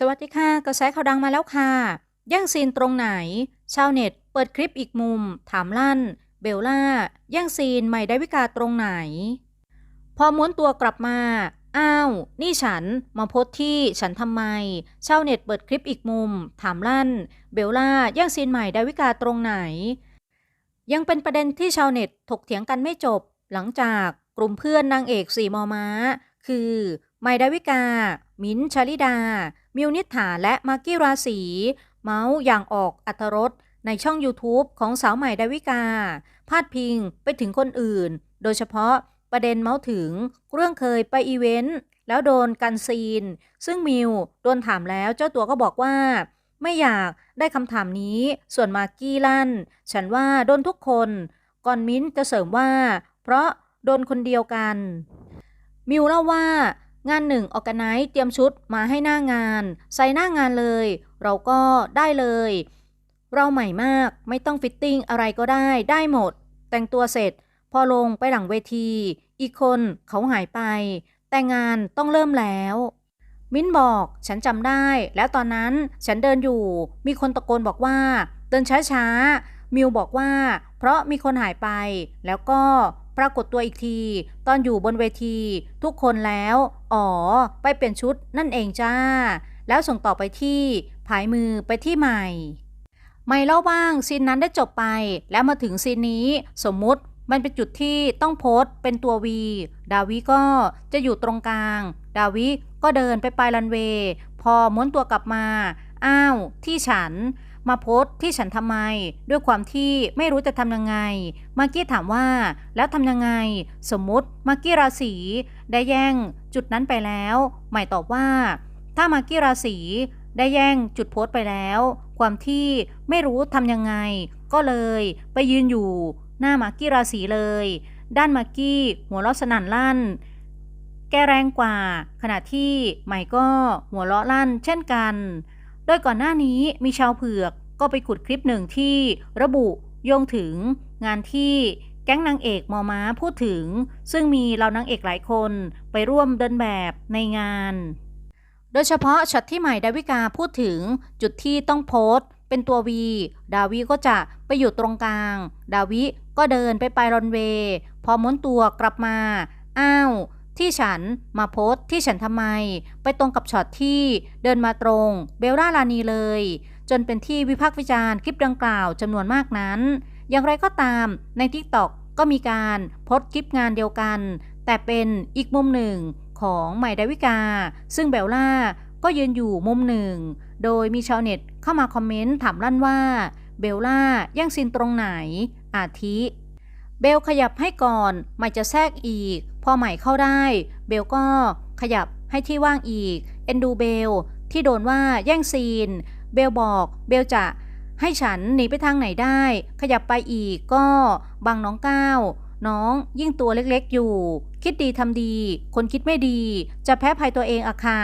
สวัสดีค่ะกระแสข่าวดังมาแล้วค่ะแย่งซีนตรงไหน ชาวเน็ต เปิดคลิปอีกมุม ถามลั่น เบลล่าแย่งซีนใหม่ไดาวิกาตรงไหน พอม้วนตัวกลับมา อ้าว นี่ฉันมาโพสที่ฉันทำไม ชาวเน็ตเปิดคลิปอีกมุม ถามลั่น เบลล่าแย่งซีนใหม่ไดาวิกาตรงไหน ยังเป็นประเด็นที่ชาวเน็ตถกเถียงกันไม่จบ หลังจากกลุ่มเพื่อนนางเอกสี่มอม้า คือไมดาวิกา มิ้นชลิดา มิวนิษฐาและมากกี้ราศีเมาส์อย่างออกอัธรสในช่อง YouTube ของสาวใหม่ดาวิกา พาดพิงไปถึงคนอื่น โดยเฉพาะประเด็นเมาส์ถึง เรื่องเคยไปอีเวนต์แล้วโดนกันซีน ซึ่งมิวโดนถามแล้วเจ้าตัวก็บอกว่า ไม่อยากได้คำถามนี้ส่วนมากกี้ลั่น ฉันว่าโดนทุกคน ก่อนมิ้นจะเสริมว่า เพราะโดนคนเดียวกัน มิวเล่าว่างานหนึ่งออกไนเตรียมชุดมาให้หน้างาน ใส่หน้างานเลย เราก็ได้เลย เราใหม่มากไม่ต้องฟิตติ้งอะไรก็ได้ได้หมด แต่งตัวเสร็จ พอลงไปหลังเวที อีกคนเขาหายไป แต่งานต้องเริ่มแล้ว มิ้นบอกฉันจำได้ แล้วตอนนั้นฉันเดินอยู่ มีคนตะโกนบอกว่า เดินช้าๆมิวบอกว่า เพราะมีคนหายไป แล้วก็ ปรากฏตัวอีกที ตอนอยู่บนเวที ทุกคนแล้ว อ๋อ ไปเปลี่ยนชุดนั่นเองจ้า แล้วส่งต่อไปที่ผายมือไปที่ใหม่ ไม่เล่าบ้างซีนนั้นได้จบไป แล้วมาถึงซีนนี้ สมมุติมันเป็นจุดที่ต้องโพสเป็นตัววีดาวิก็จะอยู่ตรงกลาง ดาวิก็เดินไปปลายรันเวย์พอม้วนตัวกลับมา อ้าว ที่ฉัน มาโพสที่ฉันทำไม ด้วยความที่ไม่รู้จะทำยังไง มากกี้ถามว่าแล้วทำยังไง สมมติมากกี้ราศีได้แย่งจุดนั้นไปแล้ว หม่ตอบว่า ถ้ามากกี้ราศีได้แย่งจุดโพสไปแล้ว ความที่ไม่รู้ทำยังไง ก็เลยไปยืนอยู่หน้ามากกี้ราศีเลย ด้านมากกี้หัวเราะสนั่นลั่น แกแรงกว่า ขณะที่ใหม่ก็หัวเราะลั่นเช่นกัน โดยก่อนหน้านี้มีชาวเผือกก็ไปขุดคลิปหนึ่งที่ระบุโยงถึงงานที่แก๊งนางเอกมอม้าพูดถึง ซึ่งมีเรานางเอกหลายคนไปร่วมเดินแบบในงาน โดยเฉพาะช็อตที่ใหม่ดาวิกาพูดถึงจุดที่ต้องโพสต์เป็นตัววีดาวิก็จะไปอยู่ตรงกลาง ดาวิก็เดินไปปลายรอนเวย์ พอม้วนตัวกลับมา อ้าว ที่ฉันมาโพสต์ที่ฉันทำไม ไปตรงกับช็อตที่เดินมาตรงเบลล่าลานีเลย จนเป็นที่วิพากษ์วิจารณ์คลิปดังกล่าวจำนวนมากนั้น อย่างไรก็ตามใน t ิ k t o k ก็มีการโพสต์คลิปงานเดียวกัน แต่เป็นอีกมุมหนึ่งของใหม่ดาวิกา ซึ่งเบลล่าก็ยืนอยู่มุมหนึ่ง โดยมีชาวเน็ตเข้ามาคอมเมนต์ถามลั่นว่าเบลล่าย่งซีนตรงไหน อาทิ เบลขยับให้ก่อนใหม่จะแทรกอีก พอใหม่เข้าได้ เบลก็ขยับให้ที่ว่างอีก เอ็นดูเบล ที่โดนว่าแย่งซีน เบลบอก เบลจะให้ฉันหนีไปทางไหนได้ ขยับไปอีกก็บังน้องก้าวน้องยิ่งตัวเล็กๆอยู่ คิดดีทำดี คนคิดไม่ดี จะแพ้ภัยตัวเองอะค่ะ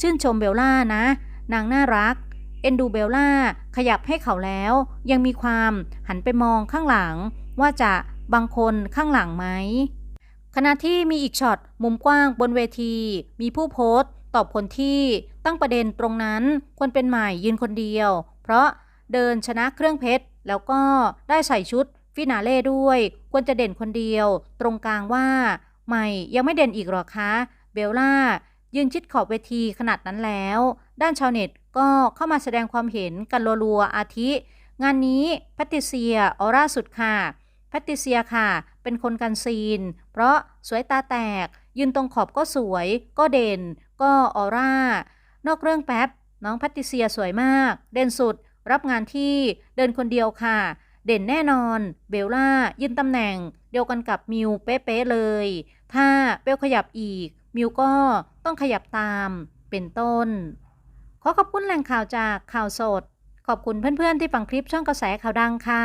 ชื่นชมเบลล่านะ นางน่ารัก เอ็นดูเบลล่า ขยับให้เขาแล้ว ยังมีความหันไปมองข้างหลัง ว่าจะบางคนข้างหลังไหม ขณะที่มีอีกช็อตมุมกว้างบนเวที มีผู้โพสต์ ตอบคนที่ตั้งประเด็นตรงนั้นควรเป็นใหม่ยืนคนเดียว เพราะเดินชนะเครื่องเพชร แล้วก็ได้ใส่ชุดฟินาเล่ด้วย ควรจะเด่นคนเดียว ตรงกลางว่าใหม่ยังไม่เด่นอีกหรอคะ เบลล่า ยืนชิดขอบเวทีขนาดนั้นแล้ว ด้านชาวเน็ตก็เข้ามาแสดงความเห็นกันรัวๆอาทิ งานนี้แพตติเซียออร่าสุดค่ะแพตติเซียค่ะ เป็นคนกันซีน เพราะสวยตาแตก ยืนตรงขอบก็สวย ก็เด่น ก็ออร่า นอกเรื่องแป๊บ น้องแพตติเซียสวยมาก เด่นสุด รับงานที่เดินคนเดียวค่ะ เด่นแน่นอน เบลล่า ยืนตำแหน่ง เดียวกันกับมิวเป๊ะๆเลย ถ้าเบลขยับอีก มิวก็ต้องขยับตาม เป็นต้น ขอขอบคุณแหล่งข่าวจากข่าวสด ขอบคุณเพื่อนๆที่ฟังคลิปช่องกระแสข่าวดังค่ะ